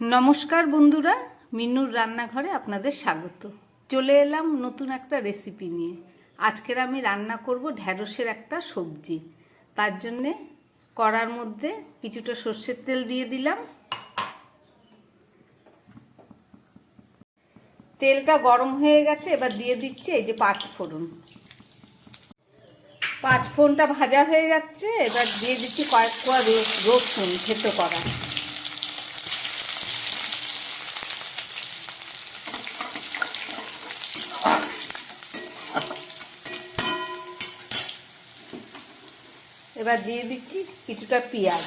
নমস্কার বন্ধুরা মিনুর রান্নাঘরে আপনাদের স্বাগত। চলে এলাম নতুন একটা রেসিপি নিয়ে। আজকের আমি রান্না করব ঢ্যাঁড়সের একটা সবজি। তার জন্যে কড়ার মধ্যে কিছুটা সর্ষের তেল দিয়ে দিলাম। তেলটা গরম হয়ে গেছে, এবার দিয়ে দিচ্ছি এই যে পাঁচ ফোড়ন। পাঁচ ফোড়নটা ভাজা হয়ে যাচ্ছে, এবার দিয়ে দিচ্ছি কয়েক কোয়া রসুন, থেতো করা। এবার দিয়ে দিচ্ছি কিছুটা পেঁয়াজ।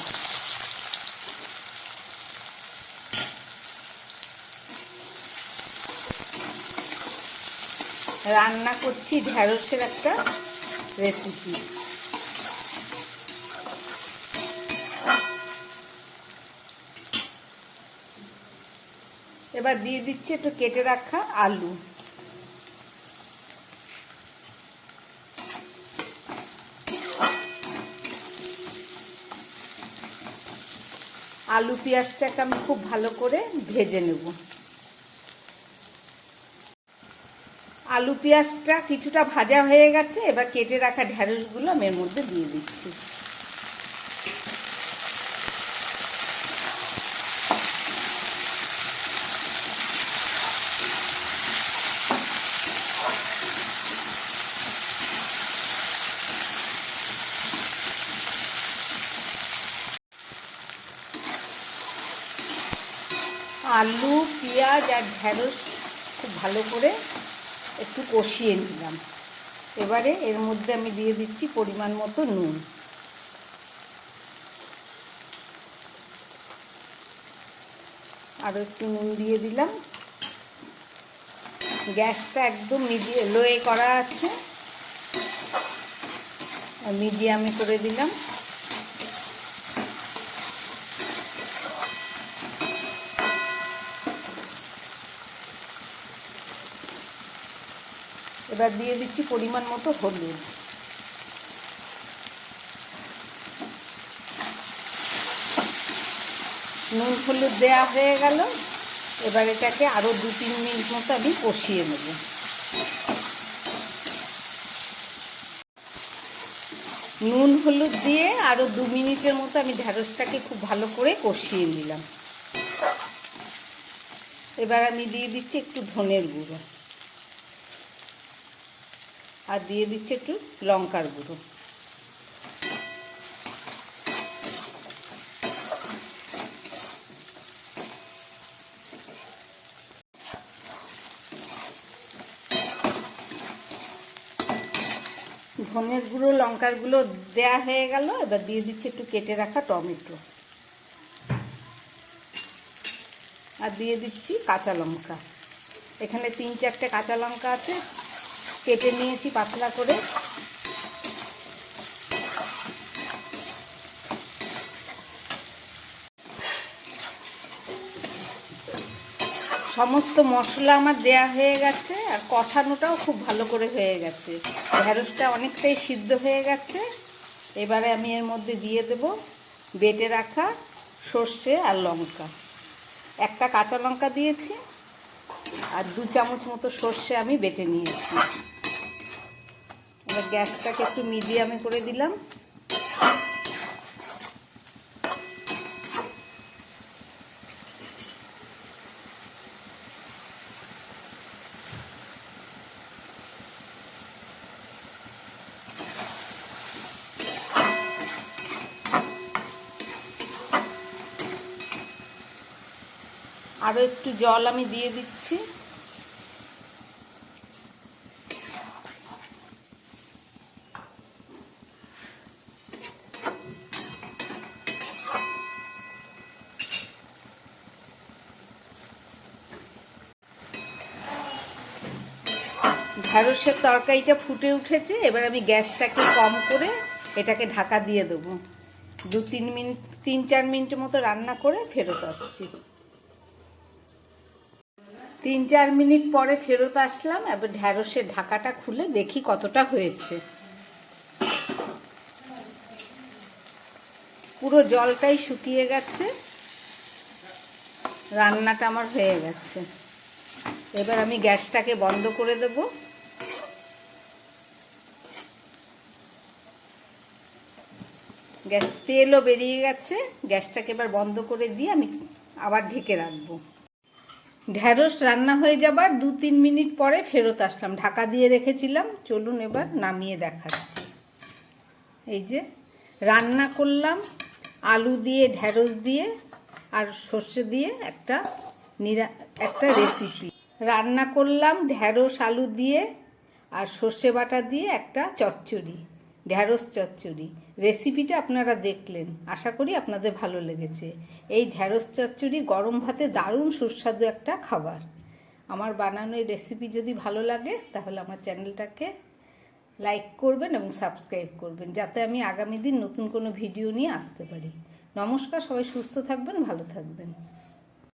রান্না করছি ঢ্যাঁড়সের একটা রেসিপি এবার দিয়ে দিচ্ছি একটু কেটে রাখা আলু। আলু পেঁয়াজটাকে আমি খুব ভালো করে ভেজে নেব। আলু পেঁয়াজটা কিছুটা ভাজা হয়ে গেছে, এবার কেটে রাখা ঢ্যাঁড়সগুলো আমি এর মধ্যে দিয়ে দিচ্ছি। আলু, পেঁয়াজ আর ঢ্যাঁড়স খুব ভালো করে একটু কষিয়ে নিলাম। এবারে এর মধ্যে আমি দিয়ে দিচ্ছি পরিমাণ মতো নুন। আরও একটু নুন দিয়ে দিলাম। গ্যাসটা একদম মিডিয়ে লোয়ে করা আছে। মিডিয়ামে করে দিলাম। এবার দিয়ে দিচ্ছি পরিমাণ মতো হলুদ। নুন হলুদ দেওয়া হয়ে গেল। এবার এটাকে আরও দু তিন মিনিট মতো আমি কষিয়ে নেব। নুন হলুদ দিয়ে আরও দু মিনিটের মতো আমি ঢ্যাঁড়সটাকে খুব ভালো করে কষিয়ে নিলাম। এবার আমি দিয়ে দিচ্ছি একটু ধনের গুঁড়ো। আর দিয়ে দিচ্ছে একটু লঙ্কার গুঁড়ো। ধনের গুঁড়ো, লঙ্কার গুঁড়ো দেয়া হয়ে গেল, এবার দিয়ে দিচ্ছে একটু কেটে রাখা টমেটো। আর দিয়ে দিচ্ছি কাঁচা লঙ্কা। এখানে তিন চারটে কাঁচা লঙ্কা আছে কেটে নিয়েছি পাতলা করে। সমস্ত মশলা আমার দেয়া হয়ে গেছে আর কষানোটাও খুব ভালো করে হয়ে গেছে। ঢ্যাঁড়সটা অনেকটাই সিদ্ধ হয়ে গেছে। এবারে আমি এর মধ্যে দিয়ে দেব বেটে রাখা সর্ষে আর লঙ্কা। একটা কাঁচা লঙ্কা দিয়েছি আর দু চামচ মতো সর্ষে আমি বেটে নিয়েছি। এবার গ্যাসটাকে একটু মিডিয়ামে করে দিলাম। আরও একটু জল আমি দিয়ে দিচ্ছি। ঢ্যাঁড়সের তরকারিটা ফুটে উঠেছে, এবার আমি গ্যাসটাকে কম করে এটাকে ঢাকা দিয়ে দেবো। দু তিন মিনিট তিন চার মিনিট মতো রান্না করে ফেরত আসছি। তিন চার মিনিট পরে ফেরত আসলাম, এবার ঢ্যাঁড়সের ঢাকাটা খুলে দেখি কতটা হয়েছে। পুরো জলটাই শুকিয়ে গেছে, রান্নাটা আমার হয়ে গেছে। এবার আমি গ্যাসটাকে বন্ধ করে দেব। গ্যাস, তেলও বেরিয়ে গেছে, গ্যাসটাকে এবার বন্ধ করে দিয়ে আমি আবার ঢেকে রাখব। ঢ্যাঁড়স রান্না হয়ে যাবার দু তিন মিনিট পরে ফেরত আসলাম, ঢাকা দিয়ে রেখেছিলাম। চলুন এবার নামিয়ে দেখাচ্ছি। এই যে, রান্না করলাম, আলু দিয়ে, ঢ্যাঁড়স দিয়ে, আর সর্ষে দিয়ে একটা নিরা, একটা রেসিপি রান্না করলাম ঢ্যাঁড়স আলু দিয়ে আর সর্ষে বাটা দিয়ে একটা চচ্চড়ি, ঢ্যাঁড়স চচ্চড়ি। রেসিপিটা আপনারা দেখলেন, আশা করি আপনাদের ভালো লেগেছে। এই ঢ্যাঁড়স চচ্চড়ি গরম ভাতে দারুণ সুস্বাদু একটা খাবার। আমার বানানো এই রেসিপি যদি ভালো লাগে, তাহলে আমার চ্যানেলটাকে লাইক করবেন এবং সাবস্ক্রাইব করবেন, যাতে আমি আগামী দিন নতুন কোনো ভিডিও নিয়ে আসতে পারি। নমস্কার, সবাই সুস্থ থাকবেন, ভালো থাকবেন।